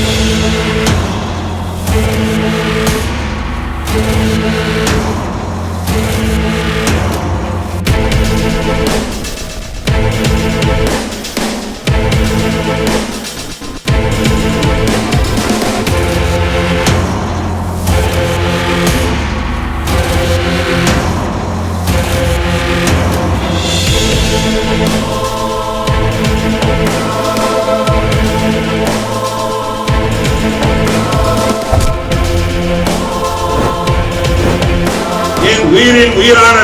என்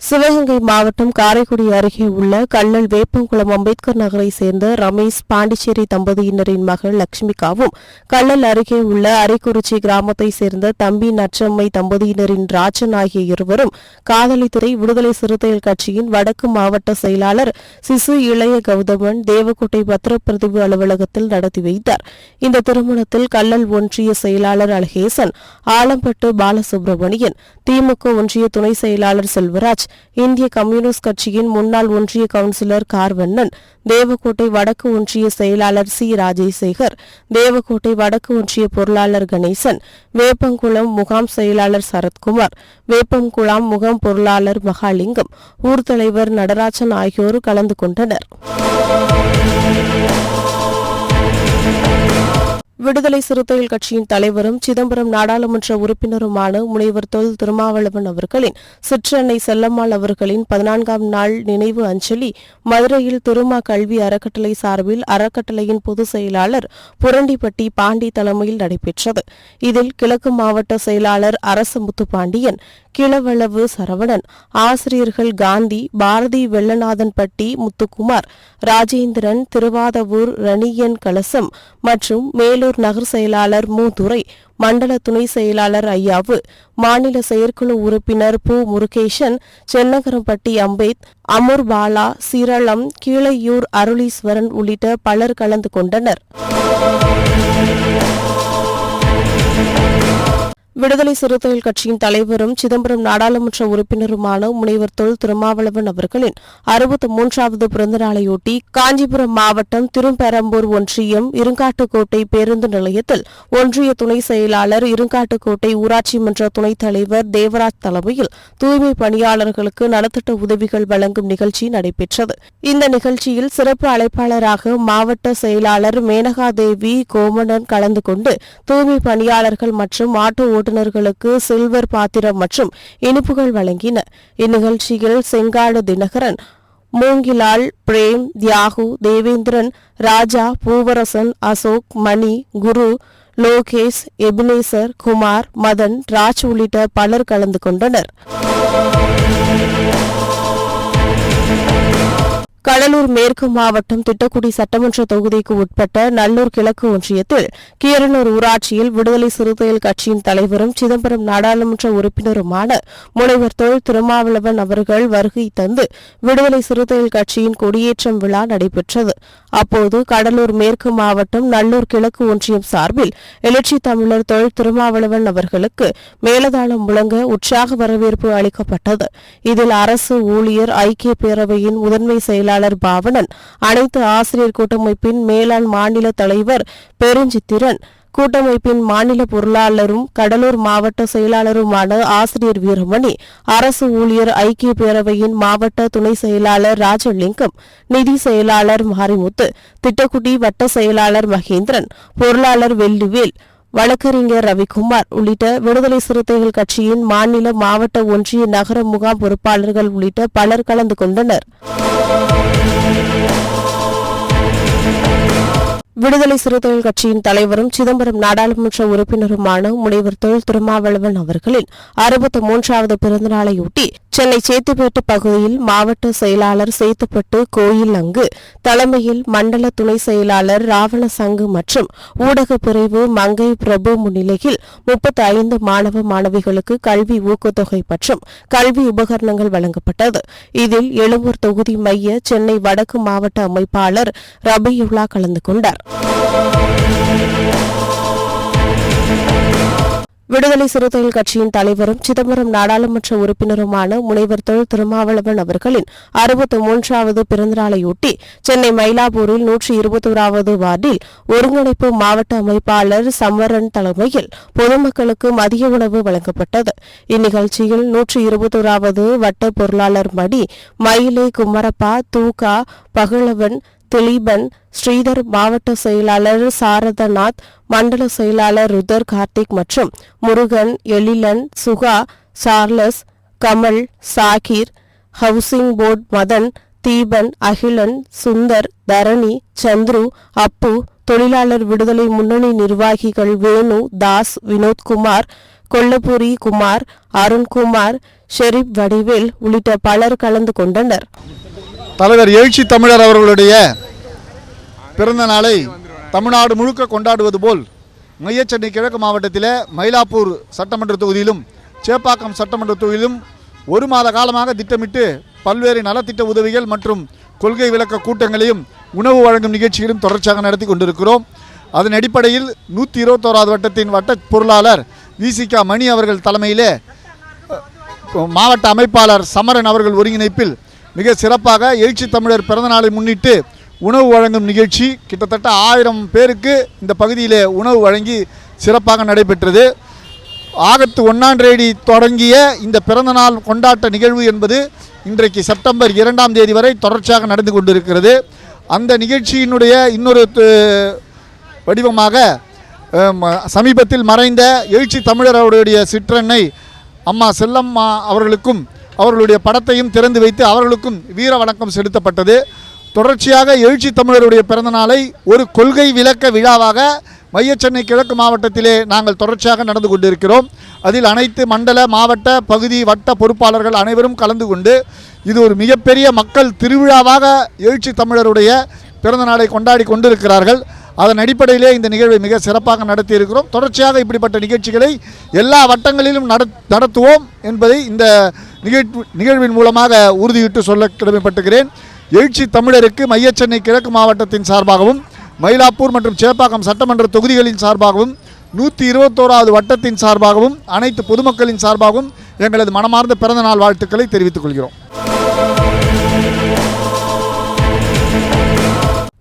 சிவகங்கை மாவட்டம் காரைக்குடி அருகே உள்ள கள்ளல் வேப்பங்குளம் அம்பேத்கர் நகரை சேர்ந்த ரமேஷ் பாண்டிச்சேரி தம்பதியினரின் மகள் லட்சுமிகாவும் கள்ளல் அருகே உள்ள அரைக்குறிச்சி கிராமத்தை சேர்ந்த தம்பி நற்றம்மை தம்பதியினரின் ராஜன் ஆகிய இருவரும் காதலித்துறை விடுதலை சிறுத்தைகள் கட்சியின் வடக்கு மாவட்ட செயலாளர் சிசு இளைய கௌதமன் தேவக்கோட்டை பத்திரப்பிரதிவு அலுவலகத்தில் நடத்தி வைத்தார். இந்த திருமணத்தில் கள்ளல் ஒன்றிய செயலாளர் அழகேசன் ஆலம்பட்டு பாலசுப்ரமணியன் திமுக ஒன்றிய துணை செயலாளர் செல்வராஜ் இந்திய கம்யூனிஸ்ட் கட்சியின் முன்னாள் ஒன்றிய கவுன்சிலர் கார்வண்ணன் தேவக்கோட்டை வடக்கு ஒன்றிய செயலாளர் சி. ராஜேசேகர் தேவக்கோட்டை வடக்கு ஒன்றிய பொருளாளர் கணேசன் வேப்பங்குளம் முகாம் செயலாளர் சரத்குமார் வேப்பங்குளம் முகாம் பொருளாளர் மகாலிங்கம் ஊர் தலைவர் நடராஜன் ஆகியோர் கலந்து கொண்டனர். விடுதலை சிறுத்தைகள் கட்சியின் தலைவரும் சிதம்பரம் நாடாளுமன்ற உறுப்பினருமான முனைவர் தொல் திருமாவளவன் அவர்களின் சிற்றன்னை செல்லம்மாள் அவர்களின் பதினான்காம் நாள் நினைவு அஞ்சலி மதுரையில் திருமா கல்வி அறக்கட்டளை சார்பில் அறக்கட்டளையின் பொதுச் செயலாளர் புரண்டிப்பட்டி பாண்டி தலைமையில் நடைபெற்றது. இதில் கிழக்கு மாவட்ட செயலாளர் அரசு முத்துப்பாண்டியன் கிளவளவு சரவணன் ஆசிரியர்கள் காந்தி பாரதி வெள்ளநாதன்பட்டி முத்துக்குமார் ராஜேந்திரன் திருவாதவூர் ரணியன் கலசம் மற்றும் மேலூர் நகர் செயலாளர் மு துரை மண்டல துணை செயலாளர் ஐயாவு மாநில செயற்குழு உறுப்பினர் பு முருகேசன் சென்னகரம்பட்டி அம்பேத் அமர் பாலா சீரளம் கீழையூர் அருளீஸ்வரன் உள்ளிட்ட பலர் கலந்து கொண்டனர். விடுதலை சிறுத்தைகள் கட்சியின் தலைவரும் சிதம்பரம் நாடாளுமன்ற உறுப்பினருமான முனைவர் தொல் திருமாவளவன் அவர்களின் அறுபத்தி மூன்றாவது பிறந்தநாளையொட்டி காஞ்சிபுரம் மாவட்டம் திருப்பெரம்பூர் ஒன்றியம் இருங்காட்டுக்கோட்டை பேருந்து நிலையத்தில் ஒன்றிய துணை செயலாளர் இருங்காட்டுக்கோட்டை ஊராட்சி மன்ற துணைத் தலைவர் தேவராஜ் தலைமையில் தூய்மை பணியாளர்களுக்கு நலத்திட்ட உதவிகள் வழங்கும் நிகழ்ச்சி நடைபெற்றது. இந்த நிகழ்ச்சியில் சிறப்பு அழைப்பாளராக மாவட்ட செயலாளர் மேனகாதேவி கோமணன் கலந்து கொண்டு தூய்மை பணியாளர்கள் மற்றும் ஆட்டோ விருந்தினர்களுக்கு சில்வர் பாத்திரம் மற்றும் இனிப்புகள் வழங்கின. இந்நிகழ்ச்சியில் செங்காடு தினகரன் மூங்கிலால் பிரேம் தியாகு தேவேந்திரன் ராஜா பூவரசன் அசோக் மணி குரு லோகேஷ் எபினேசர் குமார் மதன் ராஜ் உள்ளிட்ட பலர் கலந்து கொண்டனர். கடலூர் மேற்கு மாவட்டம் திட்டக்குடி சட்டமன்ற தொகுதிக்கு உட்பட்ட நல்லூர் கிழக்கு ஒன்றியத்தில் கீரனூர் ஊராட்சியில் விடுதலை சிறுத்தைகள் கட்சியின் தலைவரும் சிதம்பரம் நாடாளுமன்ற உறுப்பினருமான முனைவர் தொல் திருமாவளவன் அவர்கள் வருகை தந்து விடுதலை சிறுத்தைகள் கட்சியின் கொடியேற்றம் விழா நடைபெற்றது. அப்போது கடலூர் மேற்கு மாவட்டம் நல்லூர் கிழக்கு ஒன்றியம் சார்பில் எழுச்சி தமிழர் தொல் திருமாவளவன் அவர்களுக்கு மேலதாளம் முழங்க உற்சாக வரவேற்பு அளிக்கப்பட்டது. இதில் அரசு ஊழியர் ஐக்கிய பேரவையின் முதன்மை செயலாளர் பாவனன். அனைத்து ஆசிரியர் கூட்டமைப்பின் மேலாண் மாநில தலைவர் பெருஞ்சித்திரன். கூட்டமைப்பின் மாநில பொருளாளரும் கடலூர் மாவட்ட செயலாளருமான ஆசிரியர் வீரமணி அரசு ஊழியர் ஐக்கிய பேரவையின் மாவட்ட துணை செயலாளர் ராஜலிங்கம் நிதி செயலாளர் மாரிமுத்து திட்டக்குடி வட்ட செயலாளர் மகேந்திரன் பொருளாளர் வெள்ளிவேல் வழக்கறிஞர் ரவிக்குமார் உள்ளிட்ட விடுதலை சிறுத்தைகள் கட்சியின் மாநில மாவட்ட ஒன்றிய நகர முகாம் பொறுப்பாளர்கள் உள்ளிட்ட பலர் கலந்து கொண்டனர். விடுதலை சிறுத்தைகள் கட்சியின் தலைவரும் சிதம்பரம் நாடாளுமன்ற உறுப்பினருமான முனைவர் தொல் திருமாவளவன் அவர்களின் அறுபத்தி மூன்றாவது பிறந்தநாளையொட்டி சென்னை சேத்துப்பேட்டு பகுதியில் மாவட்ட செயலாளர் சேத்துப்பட்டு கோயில் அங்கு தலைமையில் மண்டல துணை செயலாளர் ராவண சங்கு மற்றும் ஊடகப் பிரிவு மங்கை பிரபு முன்னிலையில் முப்பத்தி ஐந்து மாணவ மாணவிகளுக்கு கல்வி ஊக்கத்தொகை மற்றும் கல்வி உபகரணங்கள் வழங்கப்பட்டது. இதில் எழும்பூர் தொகுதி மைய சென்னை வடக்கு மாவட்ட அமைப்பாளர் ரபியுல்லா கலந்து கொண்டார். விடுதலை சிறுத்தைகள் கட்சியின் தலைவரும் சிதம்பரம் நாடாளுமன்ற உறுப்பினருமான முனைவர் தொல் திருமாவளவன் அவர்களின் அறுபத்தி மூன்றாவது பிறந்தநாளையொட்டி சென்னை மயிலாப்பூரில் நூற்றி இருபத்தோராவது வார்டில் ஒருங்கிணைப்பு மாவட்ட அமைப்பாளர் சம்மரன் தலைமையில் பொதுமக்களுக்கு மதிய உணவு வழங்கப்பட்டது. இந்நிகழ்ச்சியில் நூற்றி இருபத்தோராவது வட்ட பொருளாளர் மடி மயிலை குமரப்பா தூகா பகலவன் திலீபன் ஸ்ரீதர் மாவட்ட செயலாளர் சாரதநாத் மண்டல செயலாளர் ருதர் கார்த்திக் மற்றும் Murugan Ezhilan Suga Charles Kamal Zakir housing board Madan Deepan Akilan Sundar Dharani Chandru Appu தொழிலாளர் விடுதலை முன்னணி நிர்வாகிகள் வேணு தாஸ் வினோத்குமார் கொல்லபுரி குமார் அருண்குமார் ஷெரீப் வடிவேல் உள்ளிட்ட பலர் கலந்து கொண்டனர். தலைவர் எழுச்சி தமிழர் அவர்களுடைய பிறந்த நாளை தமிழ்நாடு முழுக்க கொண்டாடுவது போல் மைய சென்னை கிழக்கு மாவட்டத்தில் மயிலாப்பூர் சட்டமன்ற தொகுதியிலும் சேப்பாக்கம் சட்டமன்ற தொகுதியிலும் ஒரு மாத காலமாக திட்டமிட்டு பல்வேறு நலத்திட்ட உதவிகள் மற்றும் கொள்கை விளக்க கூட்டங்களையும் உணவு வழங்கும் நிகழ்ச்சிகளும் தொடர்ச்சியாக நடத்தி கொண்டிருக்கிறோம். அதன் அடிப்படையில் நூற்றி இருபத்தோராவது வட்டத்தின் வட்ட பொருளாளர் விசிகா மணி அவர்கள் தலைமையிலே மாவட்ட அமைப்பாளர் சமரன் அவர்கள் ஒருங்கிணைப்பில் மிக சிறப்பாக எழுச்சி தமிழர் பிறந்தநாளை முன்னிட்டு உணவு வழங்கும் நிகழ்ச்சி. கிட்டத்தட்ட ஆயிரம் பேருக்கு இந்த பகுதியிலே உணவு வழங்கி சிறப்பாக நடைபெற்றது. ஆகத்து ஒன்றாம் தேதி தொடங்கிய இந்த பிறந்தநாள் கொண்டாட்ட நிகழ்வு என்பது இன்றைக்கு செப்டம்பர் இரண்டாம் தேதி வரை தொடர்ச்சியாக நடந்து கொண்டிருக்கிறது. அந்த நிகழ்ச்சியினுடைய இன்னொரு வடிவமாக சமீபத்தில் மறைந்த எழுச்சி தமிழர் அவருடைய சிற்றன்னை அம்மா செல்லம்மா அவர்களுக்கும் அவர்களுடைய படத்தையும் திறந்து வைத்து அவர்களுக்கும் வீர வணக்கம் செலுத்தப்பட்டது. தொடர்ச்சியாக எழுச்சி தமிழருடைய பிறந்தநாளை ஒரு கொள்கை விளக்க விழாவாக மைய சென்னை கிழக்கு மாவட்டத்திலே நாங்கள் தொடர்ச்சியாக நடந்து கொண்டிருக்கிறோம். அதில் அனைத்து மண்டல மாவட்ட பகுதி வட்ட பொறுப்பாளர்கள் அனைவரும் கலந்து கொண்டு இது ஒரு மிகப்பெரிய மக்கள் திருவிழாவாக எழுச்சி தமிழருடைய பிறந்தநாளை கொண்டாடி கொண்டிருக்கிறார்கள். அதன் அடிப்படையிலே இந்த நிகழ்வை மிக சிறப்பாக நடத்தி இருக்கிறோம் தொடர்ச்சியாக இப்படிப்பட்ட நிகழ்ச்சிகளை எல்லா வட்டங்களிலும் நடத்துவோம் என்பதை இந்த நிகழ்வு நிகழ்வின் மூலமாக உறுதியிட்டு சொல்ல கடமைப்பட்டுகிறேன். எழுச்சி தமிழருக்கு மைய சென்னை கிழக்கு மாவட்டத்தின் சார்பாகவும் மயிலாப்பூர் மற்றும் சேப்பாக்கம் சட்டமன்ற தொகுதிகளின் சார்பாகவும் நூற்றி இருபத்தோராவது வட்டத்தின் சார்பாகவும் அனைத்து பொதுமக்களின் சார்பாகவும் எங்களது மனமார்ந்த பிறந்தநாள் வாழ்த்துக்களை தெரிவித்துக் கொள்கிறோம்.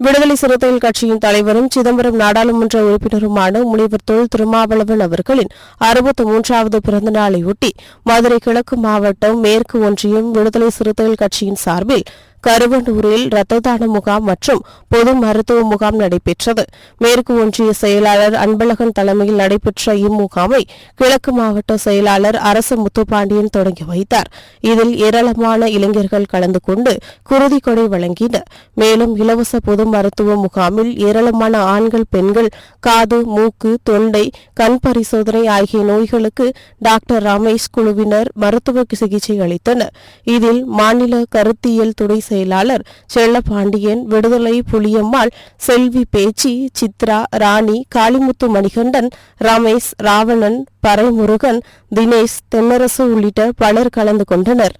விடுதலை சிறுத்தைகள் கட்சியின் தலைவரும் சிதம்பரம் நாடாளுமன்ற உறுப்பினருமான முனைவர் தொல் திருமாவளவன் அவர்களின் அறுபத்தி மூன்றாவது பிறந்த நாளையொட்டி மதுரை கிழக்கு மாவட்டம் மேற்கு ஒன்றியம் விடுதலை சிறுத்தைகள் கட்சியின் சார்பில் கருவனூரில் இரத்த தான முகாம் மற்றும் பொது மருத்துவ முகாம் நடைபெற்றது. மேற்கு ஒன்றிய செயலாளர் அன்பழகன் தலைமையில் நடைபெற்ற இம்முகாமை கிழக்கு மாவட்ட செயலாளர் அரசு முத்துப்பாண்டியன் தொடங்கி வைத்தார். இதில் ஏராளமான இளைஞர்கள் கலந்து கொண்டு குருதி கொடை வழங்கினர். மேலும் இலவச பொது மருத்துவ முகாமில் ஏராளமான ஆண்கள் பெண்கள் காது மூக்கு தொண்டை கண் பரிசோதனை ஆகிய நோய்களுக்கு டாக்டர் ரமேஷ் குழுவினர் மருத்துவ சிகிச்சை அளித்தனர். இதில் மாநில கருத்தியல் துறை செயலாளர் செல்லப்பாண்டியன் விடுதலை புலியம்மாள் செல்வி பேச்சி சித்ரா ராணி காளிமுத்து மணிகண்டன் ரமேஷ் ராவணன் பறைமுருகன் தினேஷ் தென்னரசு உள்ளிட்ட பலர் கலந்து கொண்டனர்.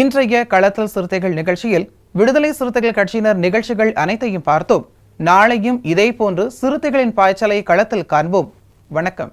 இன்றைய களத்தல் சிறுத்தைகள் நிகழ்ச்சியில் விடுதலை சிறுத்தைகள் கட்சியினர் நிகழ்ச்சிகள் அனைத்தையும் பார்த்தோம். நாளையும் இதேபோன்று சிறுத்தைகளின் பாய்ச்சலை களத்தில் காண்போம். வணக்கம்.